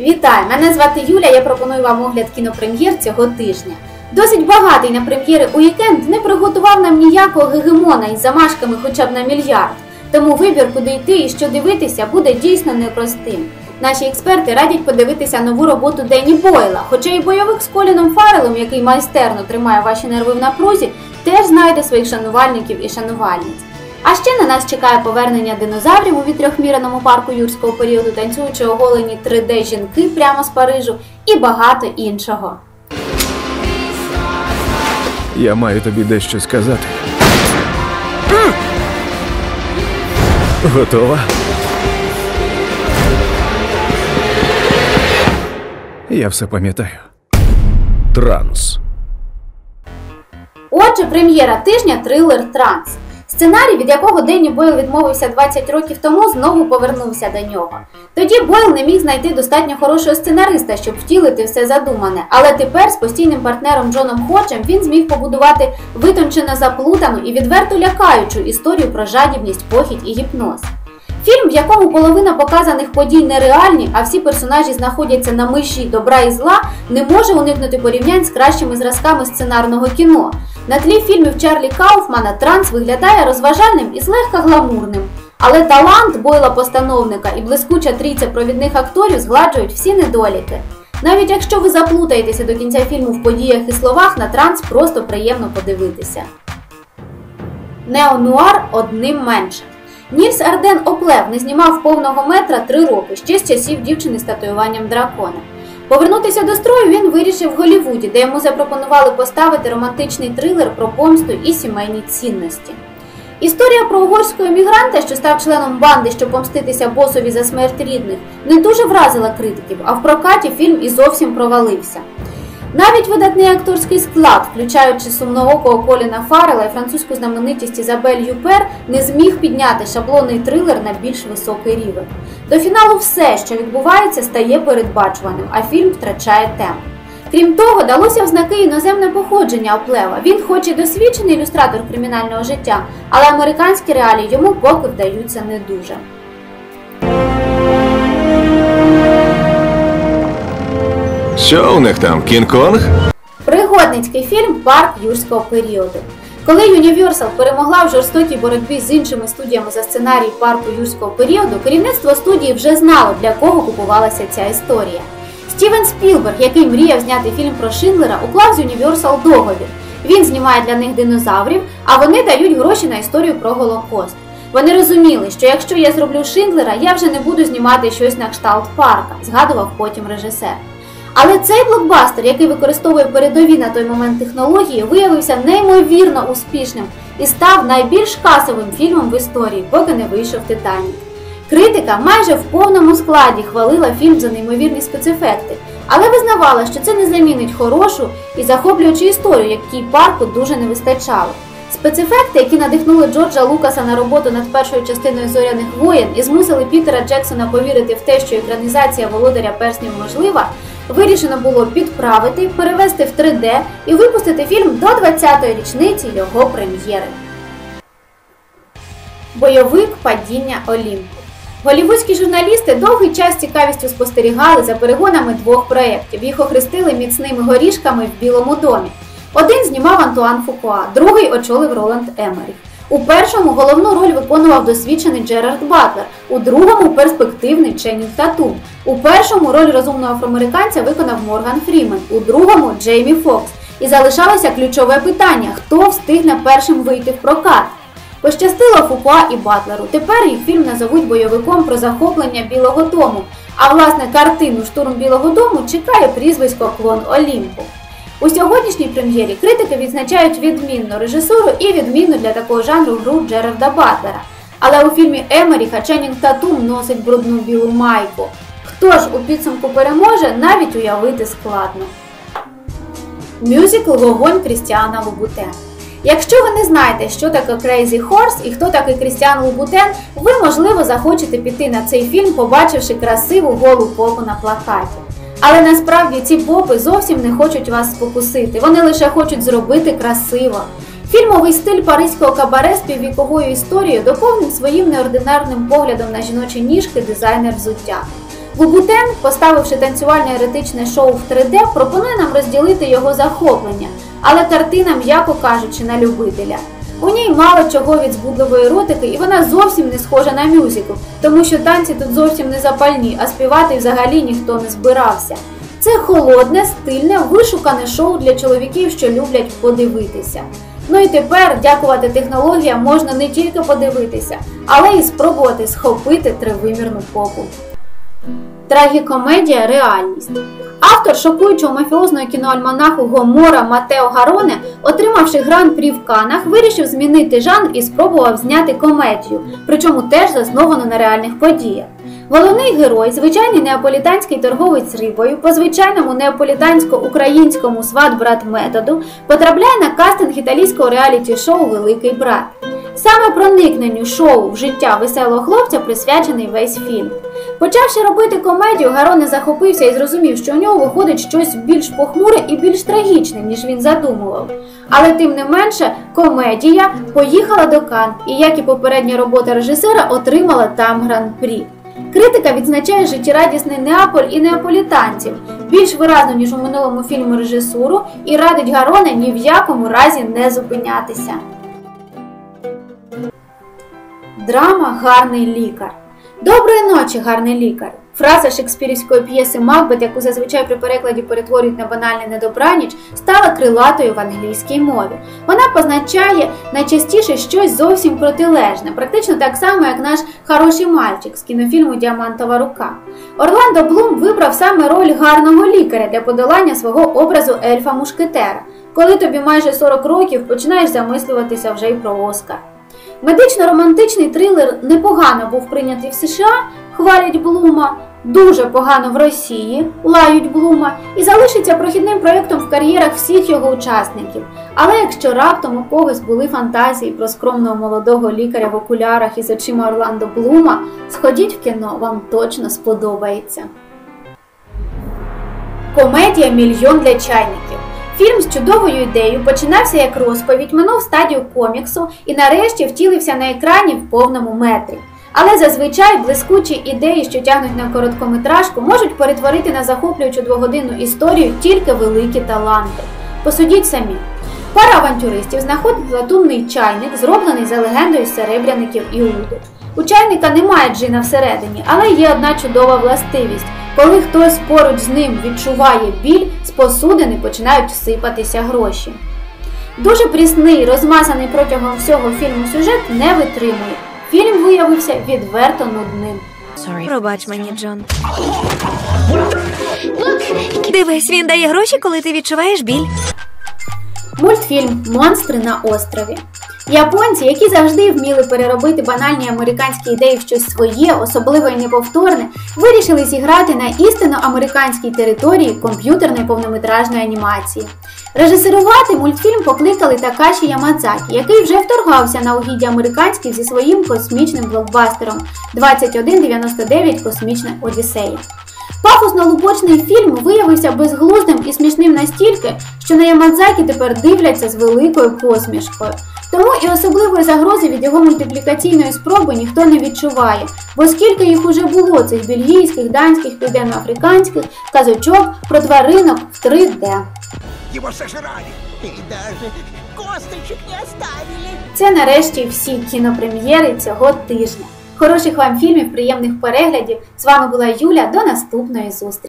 Вітаю! Мене звати Юля. Я пропоную вам огляд кінопрем'єр цього тижня. Досить багатий на прем'єри уікенд не приготував нам ніякого гегемона із замашками хоча б на мільярд. Тому вибір, куди йти і що дивитися, буде дійсно непростим. Наші експерти радять подивитися нову роботу Дені Бойла, хоча і бойовик з Коліном Фарелом, який майстерно тримає ваші нерви в напрузі, теж знайде своїх шанувальників і шанувальниць. А ще на нас чекає повернення динозаврів у вітрьохміряному парку юрського періоду, танцюючи оголені 3D жінки прямо з Парижу і багато іншого. Я маю тобі дещо сказати. Готова? Я все пам'ятаю. Транс. Отже, прем'єра тижня трилер Транс. Сценарій, від якого Дені Бойл відмовився 20 років тому, знову повернувся до нього. Тоді Бойл не міг знайти достатньо хорошого сценариста, щоб втілити все задумане. Але тепер з постійним партнером Джоном Хочем він зміг побудувати витончено заплутану і відверто лякаючу історію про жадібність, похідь і гіпноз. Фільм, в якому половина показаних подій нереальні, а всі персонажі знаходяться на межі добра і зла, не може уникнути порівнянь з кращими зразками сценарного кіно. На тлі фільмів Чарлі Кауфмана Транс виглядає розважальним і злегка гламурним. Але талант бойла постановника і блискуча трійця провідних акторів згладжують всі недоліки. Навіть якщо ви заплутаєтеся до кінця фільму в подіях і словах, на транс просто приємно подивитися. Неонуар одним менше. Нільс Арден Оплев не знімав повного метра три роки ще з часів дівчини з татуюванням дракона. Повернутися до строю він вирішив в Голлівуді, де йому запропонували поставити романтичний трилер про помсту і сімейні цінності. Історія про угорського емігранта, що став членом банди, щоб помститися босові за смерть рідних, не дуже вразила критиків, а в прокаті фільм і зовсім провалився. Навіть видатний акторський склад, включаючи сумноокого Коліна Фаррела і французьку знаменитість Ізабель Юпер, не зміг підняти шаблонний трилер на більш високий рівень. До фіналу все, що відбувається, стає передбачуваним, а фільм втрачає темп. Крім того, далося в знаки іноземне походження Оплева. Він, хоч і досвідчений ілюстратор кримінального життя, але американські реалії йому поки вдаються не дуже. Що у них там? Кінг-Конг? Пригодницький фільм Парк юрського періоду. Коли Universal перемогла в жорстокій боротьбі з іншими студіями за сценарій парку юрського періоду, керівництво студії вже знало, для кого купувалася ця історія. Стівен Спілберг, який мріяв зняти фільм про Шиндлера, уклав з Universal договір. Він знімає для них динозаврів, а вони дають гроші на історію про Голокост. Вони розуміли, що якщо я зроблю Шиндлера, я вже не буду знімати щось на кшталт парка, згадував потім режисер. Але цей блокбастер, який використовує передові на той момент технології, виявився неймовірно успішним і став найбільш касовим фільмом в історії, поки не вийшов Титанік. Критика майже в повному складі хвалила фільм за неймовірні спецефекти, але визнавала, що це не замінить хорошу і захоплюючу історію, якій парку дуже не вистачало. Спецефекти, які надихнули Джорджа Лукаса на роботу над першою частиною зоряних воєн і змусили Пітера Джексона повірити в те, що екранізація володаря перснів можлива, вирішено було підправити, перевести в 3D і випустити фільм до 20-ї річниці його прем'єри. Бойовик падіння Олімпу. Голівудські журналісти довгий час цікавістю спостерігали за перегонами двох проєктів. Їх охрестили міцними горішками в Білому домі. Один знімав Антуан Фукуа, другий очолив Роланд Емеріх. У першому головну роль виконував досвідчений Джерард Батлер, у другому перспективний Ченнінг Татум. У першому роль розумного афроамериканця виконав Морган Фрімен, у другому Джеймі Фокс. І залишалося ключове питання: хто встигне першим вийти в прокат. Пощастило Фукуа і Батлеру. Тепер їх фільм назовуть бойовиком про захоплення Білого Дому. А власне картину Штурм Білого Дому чекає прізвисько Клон Олімпу. У сьогоднішній прем'єрі критики відзначають відмінну режисуру і відмінну для такого жанру гру Джерарда Батлера. Але у фільмі Емеріха Ченнінг Татум носить брудну білу майку. Хто ж у підсумку переможе, навіть уявити складно. Мюзикл Вогонь Крістіана Лубутен. Якщо ви не знаєте, що таке Crazy Horse і хто такий Крістіан Лубутен, ви, можливо, захочете піти на цей фільм, побачивши красиву голу попу на плакаті. Але насправді ці попи зовсім не хочуть вас спокусити, вони лише хочуть зробити красиво. Фільмовий стиль паризького кабаре з піввіковою історією доповнив своїм неординарним поглядом на жіночі ніжки дизайнер взуття. Лубутен, поставивши танцювальне еретичне шоу в 3D, пропонує нам розділити його захоплення, але картина, м'яко кажучи, на любителя. У ній мало чого від збудливої еротики, і вона зовсім не схожа на мюзикл, тому що танці тут зовсім не запальні, а співати взагалі ніхто не збирався. Це холодне, стильне, вишукане шоу для чоловіків, що люблять подивитися. Ну і тепер, дякувати технологіям, можна не тільки подивитися, але й спробувати схопити тривимірну попу. Трагікомедія Реальність. Автор шокуючого мафіозного кіноальманаху Гомора Матео Гароне, отримавши гран-прі в Канах, вирішив змінити жанр і спробував зняти комедію, причому теж засновану на реальних подіях. Головний герой, звичайний неаполітанський торговець рибою, по звичайному неаполітансько-українському сват-брат методу, потрапляє на кастинг італійського реаліті-шоу Великий брат. Саме проникненню шоу в життя веселого хлопця присвячений весь фільм. Почавши робити комедію, Гароне захопився і зрозумів, що у нього виходить щось більш похмуре і більш трагічне, ніж він задумував. Але тим не менше, комедія поїхала до Кан і, як і попередня робота режисера, отримала там гран-прі. Критика відзначає життєрадісний Неаполь і неаполітанців більш виразно, ніж у минулому фільму режисуру, і радить Гароне ні в якому разі не зупинятися. Драма Гарний лікар. Доброї ночі, гарний лікар. Фраза шекспірівської п'єси Макбет, яку зазвичай при перекладі перетворюють на банальне недобраніч, стала крилатою в англійській мові. Вона позначає найчастіше щось зовсім протилежне, практично так само, як наш хороший мальчик з кінофільму Діамантова рука. Орландо Блум вибрав саме роль гарного лікаря для подолання свого образу ельфа Мушкетера. Коли тобі майже 40 років починаєш замислюватися вже й про Оскар. Медично-романтичний трилер непогано був прийнятий в США, хвалять Блума, дуже погано в Росії, лають Блума, і залишиться прохідним проєктом в кар'єрах всіх його учасників. Але якщо раптом у когось були фантазії про скромного молодого лікаря в окулярах із очима Орландо Блума, сходіть в кіно, вам точно сподобається. Комедія Мільйон для чайників. Фільм з чудовою ідеєю починався як розповідь, минув стадію коміксу і нарешті втілився на екрані в повному метрі. Але зазвичай блискучі ідеї, що тягнуть на короткометражку, можуть перетворити на захоплюючу двогодинну історію тільки великі таланти. Посудіть самі. Пара авантюристів знаходить латунний чайник, зроблений за легендою серебряників Іуди. У чайника немає джина всередині, але є одна чудова властивість. Коли хтось поруч з ним відчуває біль, з посудини починають сипатися гроші. Дуже прісний, розмазаний протягом всього фільму сюжет не витримує. Фільм виявився відверто нудним. Пробач мені, Джон. Дивись, він дає гроші, коли ти відчуваєш біль. Мультфільм Монстри на острові. Японці, які завжди вміли переробити банальні американські ідеї в щось своє, особливо і неповторне, вирішили зіграти на істинно американській території комп'ютерної повнометражної анімації. Режисерувати мультфільм покликали Такаші Ямадзакі, який вже вторгався на угіддя американських зі своїм космічним блокбастером 2199 Космічна Одіссея. Пафосно-лубочний фільм виявився безглуздим і смішним настільки, що на Ямадзакі тепер дивляться з великою посмішкою. Тому і особливої загрози від його мультиплікаційної спроби ніхто не відчуває, бо скільки їх уже було цих бельгійських, данських, південноафриканських казочок про тваринок в 3D. Его сожрали. И даже косточек не оставили. Це нарешті всі кінопрем'єри цього тижня. Хороших вам фільмів, приємних переглядів. З вами була Юля. До наступної зустрічі.